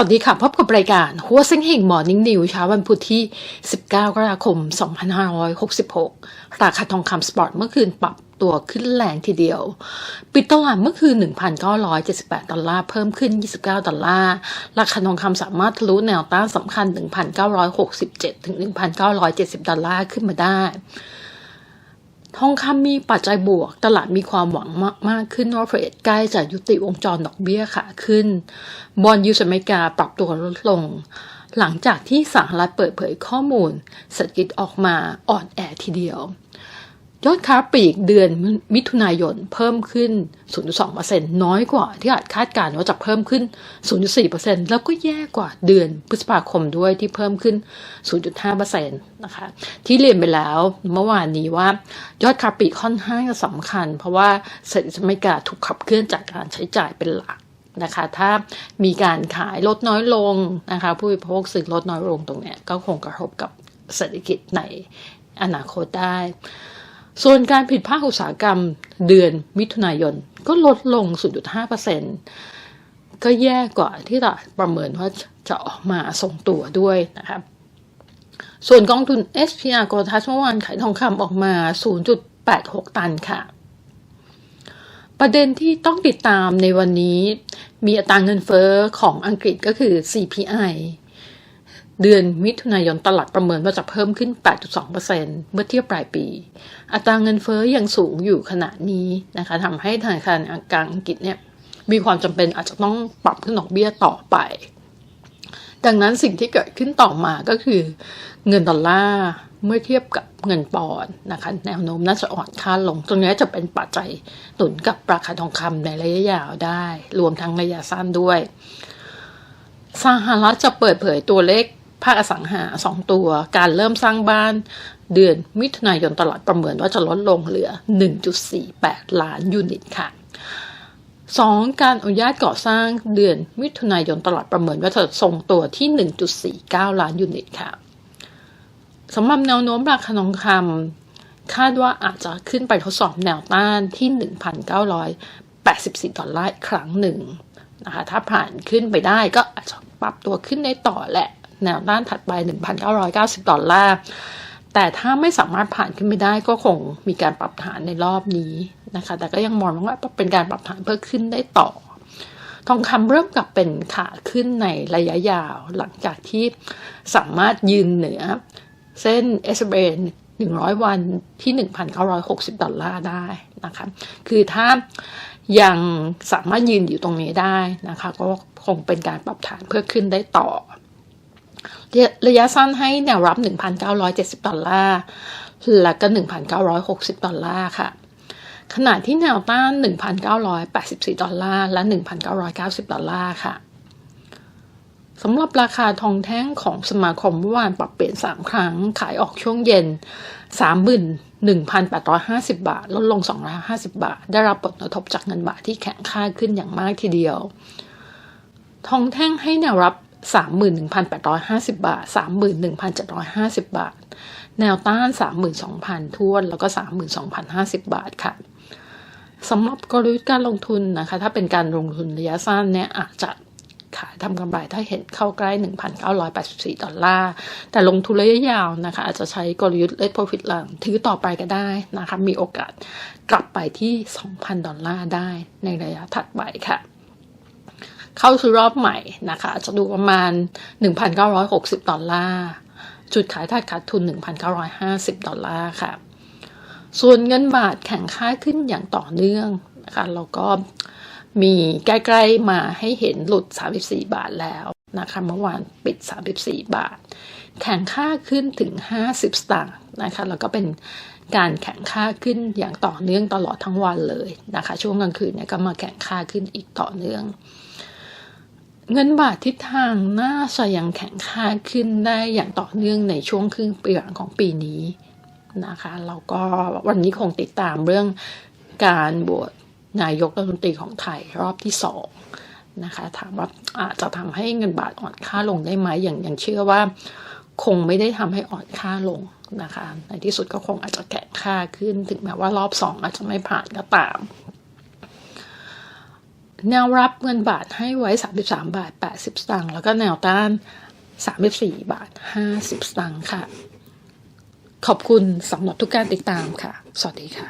วัสดีค่ะ พบกับรายการหัวเซ็งเฮงมอนิ่งนิวเช้าวันพุธที่ 19 กรกฎาคม 2566 ราคาทองคำสปอร์ตเมื่อคืนปรับตัวขึ้นแรงทีเดียว ปิดตลาดเมื่อคืน 1,978 ดอลลาร์ เพิ่มขึ้น 29 ดอลลาร์ ราคาทองคำสามารถทะลุแนวต้านสำคัญ 1,967 ถึง 1,970 ดอลลาร์ขึ้นมาได้ ทองคำมีปัจจัยบวก ตลาดมีความหวังมากมากขึ้นว่าเฟดใกล้จะยุติวงจรดอกเบี้ยขาขึ้น บอลยูสอเมริกาปรับตัวลดลง หลังจากที่สหรัฐเปิดเผยข้อมูลเศรษฐกิจออกมาอ่อนแอทีเดียว ยอดค้าปลีกเดือนมิถุนายนเพิ่มขึ้น 0.2%น้อยกว่าที่อาจคาดการณ์ว่าจะเพิ่มขึ้น 0.4%แล้วก็แย่กว่าเดือนพฤษภาคมด้วยที่เพิ่มขึ้น 0.5%นะคะที่เรียนไปแล้วเมื่อวานนี้ว่ายอดค้าปลีกค่อนข้างสำคัญ เพราะว่าเศรษฐกิจอเมริกาถูกขับเคลื่อนจากการใช้จ่ายเป็นหลักนะคะถ้ามีการขายลดน้อยลงนะคะผู้บริโภคซื้อลดน้อยลงตรงเนี้ยก็คงกระทบกับเศรษฐกิจในอนาคตได้ ส่วนการผิดภาคอุตสาหกรรมเดือนมิถุนายนก็ลดลง 0.5%ก็แย่กว่าที่ตลาดประเมินว่าจะออกมาส่งตัวด้วยนะครับ ส่วนกองทุน SPR โกลทัสเมื่อวานขายทองคำออกมา 0.86 ตันค่ะ ประเด็นที่ต้องติดตามในวันนี้มีอัตราเงินเฟอ้อของอังกฤษก็คือ CPI เดือนมิถุนายนตลาดประเมินว่าจะเพิ่มขึ้น 8.2%เมื่อเทียบปลายปี อัตราเงินเฟ้อยังสูงอยู่ขณะนี้นะคะทำให้ธนาคารกลางอังกฤษเนี่ยมีความจำเป็นอาจจะต้องปรับขึ้นดอกเบี้ยต่อไป ดังนั้นสิ่งที่เกิดขึ้นต่อมาก็คือเงินดอลลาร์เมื่อเทียบกับเงินปอนด์นะคะแนวโน้มน่าจะอ่อนค่าลง ตรงนี้จะเป็นปัจจัยหนุนกับราคาทองคำในระยะยาวได้ รวมทั้งระยะสั้นด้วยสหรัฐจะเปิดเผยตัวเลข ภาคอสังหาสองตัว การเริ่มสร้างบ้านเดือนมิถุนายนตลาดประเมินว่าจะลดลงเหลือ 1.48 ล้านยูนิตค่ะ 2. การอนุญาตก่อสร้างเดือนมิถุนายนตลาดประเมินว่าจะทรงตัวที่ 1.49 ล้านยูนิตค่ะสำหรับแนวโน้มราคาทองคำคาดว่าอาจจะขึ้นไปทดสอบแนวต้านที่ 1,984 ดอลลาร์อีกครั้งหนึ่งนะคะถ้าผ่านขึ้นไปได้ก็อาจจะปรับตัวขึ้นได้ต่อแหละ แนวต้านถัดไป 1,990 ดอลลาร์ แต่ถ้าไม่สามารถผ่านขึ้นไม่ได้ก็คงมีการปรับฐานในรอบนี้นะคะ แต่ก็ยังมองว่าเป็นการปรับฐานเพื่อขึ้นได้ต่อ ทองคำเริ่มกลับเป็นขาขึ้นในระยะยาวหลังจากที่สามารถยืนเหนือ เส้น s อ a 100 วันที่ 1,960 ดอลลาร์ได้นะคะ คือถ้ายังสามารถยืนอยู่ตรงนี้ได้นะคะ ก็คงเป็นการปรับฐานเพื่อขึ้นได้ต่อ ระยะสั้นให้แนวรับ 1,970 ดอลลาร์ และก็ 1,960 ดอลลาร์ค่ะ ขณะที่แนวต้าน 1,984 ดอลลาร์ และ 1,990 ดอลลาร์ค่ะสำหรับราคาทองแท่งของสมาคมเมื่อวานปรับเปลี่ยน 3 ครั้ง ขายออกช่วงเย็น 31,850 บาท ลดลง 250 บาท ได้รับผลกระทบจากเงินบาทที่แข็งค่าขึ้นอย่างมากทีเดียว ทองแท่งให้แนวรับ 31,850 บาท 31,750 บาท แนวต้าน 32,000ทวน แล้วก็ 32,050 บาทค่ะสำหรับกลยุทธ์การลงทุนนะคะ ถ้าเป็นการลงทุนระยะสั้นเนี่ยอาจจะขายทำกำไรถ้าเห็นเข้าใกล้ 1,984 ดอลลาร์ แต่ลงทุนระยะยาวนะคะ อาจจะใช้กลยุทธ์ let profit หลังถือต่อไปก็ได้นะคะ มีโอกาสกลับไปที่ 2,000 ดอลลาร์ได้ในระยะถัดไปค่ะ เข้าสู่รอบใหม่นะคะ จะดูประมาณ 1,960 ดอลลาร์ จุดขายถ้าขาดทุน 1,950 ดอลลาร์ค่ะ ส่วนเงินบาทแข็งค่าขึ้นอย่างต่อเนื่องนะคะแล้วก็มีใกล้ๆมาให้เห็นหลุด 34 บาทแล้วนะคะเมื่อวานปิด 34 บาท แข่งค่าขึ้นถึง 50 สตางค์นะคะแล้วก็เป็นการแข่งค่าขึ้นอย่างต่อเนื่องตลอดทั้งวันเลยนะคะ ช่วงกลางคืนเนี่ยก็มาแข่งค่าขึ้นอีกต่อเนื่อง เงินบาททิศทางน่าจะยังแข่งค่าขึ้นได้อย่างต่อเนื่องในช่วงครึ่งปีหลังของปีนี้นะคะแล้วก็วันนี้คงติดตามเรื่องการบวชนายกรัฐมนตรีของไทยรอบที่สองนะคะถามว่าอาจจะทำให้เงินบาทอ่อนค่าลงได้ไหมอย่างอย่างเชื่อว่า คงไม่ได้ทำให้อ่อนค่าลงนะคะ ในที่สุดก็คงอาจจะแข็งค่าขึ้นถึงแม้ว่ารอบสองอาจจะไม่ผ่านก็ตาม แนวรับเงินบาทให้ไว้ 33 บาท 80 สตางค์แล้วก็แนวต้าน 34 บาท 50 สตางค์ค่ะ ขอบคุณสำหรับทุกการติดตามค่ะ สวัสดีค่ะ